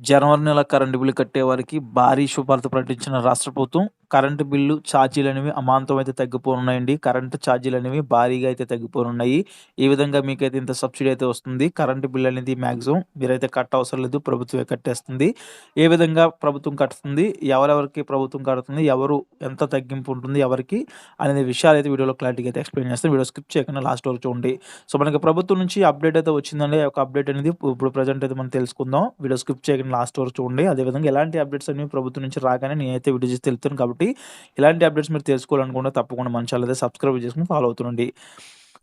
జనవరి నెల current bill కట్టే వారికి భారీ శుభార్త ప్రకటించిన రాష్ట్ర ప్రభుత్వం కరెంటు బిల్లు ఛార్జీలు అనేవి అమాంతం అయితే తగ్గిపోనున్నాయండి. కరెంటు ఛార్జీలు అనేవి భారీగా అయితే తగ్గిపోనున్నాయి. ఈ విధంగా మీకైతే ఇంత సబ్సిడీ అయితే వస్తుంది. కరెంటు బిల్ అనేది మ్యాక్సిమం మీరైతే కట్ట అవసరం లేదు. ప్రభుత్వమే కట్టేస్తుంది. ఏ విధంగా ప్రభుత్వం కట్టుతుంది? ఎవరెవరికి ప్రభుత్వం కడుతుంది? ఎవరు ఎంత తగ్గింపు ఉంటుంది? ఎవరికి? అనే విషయాలు అయితే వీడియోలో క్లారిటీగా అయితే ఎక్స్ప్లెయిన్ చేస్తాను. వీడియో స్కిప్ చేయకుండా లాస్ట్ వరకు చూడండి. సో మనకి ప్రభుత్వం నుంచి అప్డేట్ అయితే వచ్చిందండి. ఒక అప్డేట్ అనేది ఇప్పుడు ప్రజెంట్ అయితే మనం తెలుసుకుందాం. వీడియో స్కిప్ చేయకుండా లాస్ట్ వరకు చూడండి. అదేవిధంగా ఎలాంటి అప్డేట్స్ అనేవి ప్రభుత్వం నుంచి రాగానే నేనైతే వీడియో చేసి తెలుస్తాను కాబట్టి ఇలాంటి అప్డేట్స్ మీరు తెలుసుకోవాలనుకుంటే తప్పకుండా మన ఛానల్ అయితే సబ్స్క్రైబ్ చేసుకుని ఫాలో అవుతుండండి.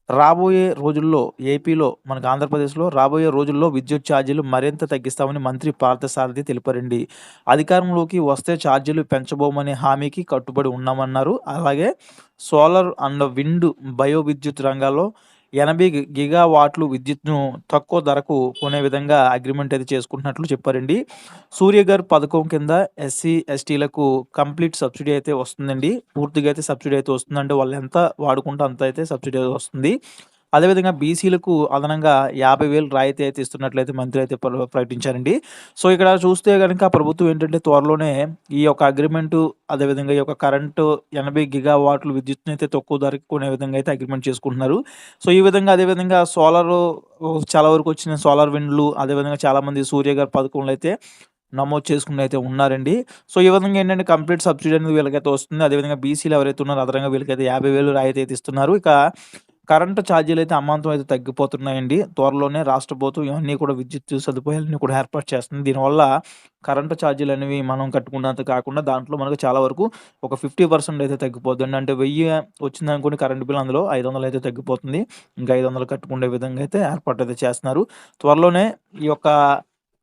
రాబోయే రోజుల్లో ఏపీలో మనకు ఆంధ్రప్రదేశ్లో రాబోయే రోజుల్లో విద్యుత్ ఛార్జీలు మరింత తగ్గిస్తామని మంత్రి పార్థసారథి తెలిపారండి. అధికారంలోకి వస్తే ఛార్జీలు పెంచబోమనే హామీకి కట్టుబడి ఉన్నామన్నారు. అలాగే సోలార్ అండ్ విండ్ బయో విద్యుత్ రంగాల్లో ఎనభై గిగావాట్లు విద్యుత్ను తక్కువ ధరకు కొనే విధంగా అగ్రిమెంట్ అయితే చేసుకుంటున్నట్లు చెప్పారండి. సూర్యగర్ పథకం కింద ఎస్సీ ఎస్టీలకు కంప్లీట్ సబ్సిడీ అయితే వస్తుందండి. పూర్తిగా అయితే సబ్సిడీ అయితే వస్తుందంటే వాళ్ళు ఎంత వాడుకుంటే అంత అయితే సబ్సిడీ వస్తుంది. అదేవిధంగా బీసీలకు అదనంగా యాభై వేలు రాయితీ అయితే ఇస్తున్నట్లయితే మంత్రి అయితే ప్రకటించారండి. సో ఇక్కడ చూస్తే కనుక ప్రభుత్వం ఏంటంటే త్వరలోనే ఈ యొక్క అగ్రిమెంటు అదేవిధంగా ఈ యొక్క కరెంటు ఎనభై గిగా వాట్లు విద్యుత్ని అయితే తక్కువ ధరకు కొనే విధంగా అయితే అగ్రిమెంట్ చేసుకుంటున్నారు. సో ఈ విధంగా అదేవిధంగా సోలార్ చాలా వరకు వచ్చిన సోలార్ విండ్లు అదేవిధంగా చాలామంది సూర్యగారి పథకంలో అయితే నమోదు చేసుకుని అయితే ఉన్నారండి. సో ఈ విధంగా ఏంటంటే కంప్లీట్ సబ్సిడీ అనేది వీళ్ళకైతే వస్తుంది. అదేవిధంగా బీసీలు ఎవరైతే ఉన్నారో అదనంగా వీళ్ళకైతే యాభై వేలు రాయితీ అయితే ఇస్తున్నారు. ఇక కరెంటు ఛార్జీలు అయితే అమాంతం అయితే తగ్గిపోతున్నాయండి. త్వరలోనే రాష్ట్ర ప్రభుత్వం ఇవన్నీ కూడా విద్యుత్ సదుపాయాలన్నీ కూడా ఏర్పాటు చేస్తుంది. దీనివల్ల కరెంటు ఛార్జీలు అనేవి మనం కట్టుకున్నంత కాకుండా దాంట్లో మనకు చాలా వరకు ఒక ఫిఫ్టీ పర్సెంట్ అయితే తగ్గిపోతుంది అంటే వెయ్యి వచ్చింది అనుకుని కరెంటు బిల్ అందులో ఐదు వందలు అయితే తగ్గిపోతుంది. ఇంకా ఐదు వందలు కట్టుకునే విధంగా అయితే ఏర్పాటు అయితే చేస్తున్నారు. త్వరలోనే ఈ యొక్క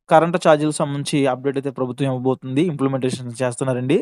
కరెంటు ఛార్జీలకు సంబంధించి అప్డేట్ అయితే ప్రభుత్వం ఇవ్వబోతుంది. ఇంప్లిమెంటేషన్ చేస్తున్నారండి.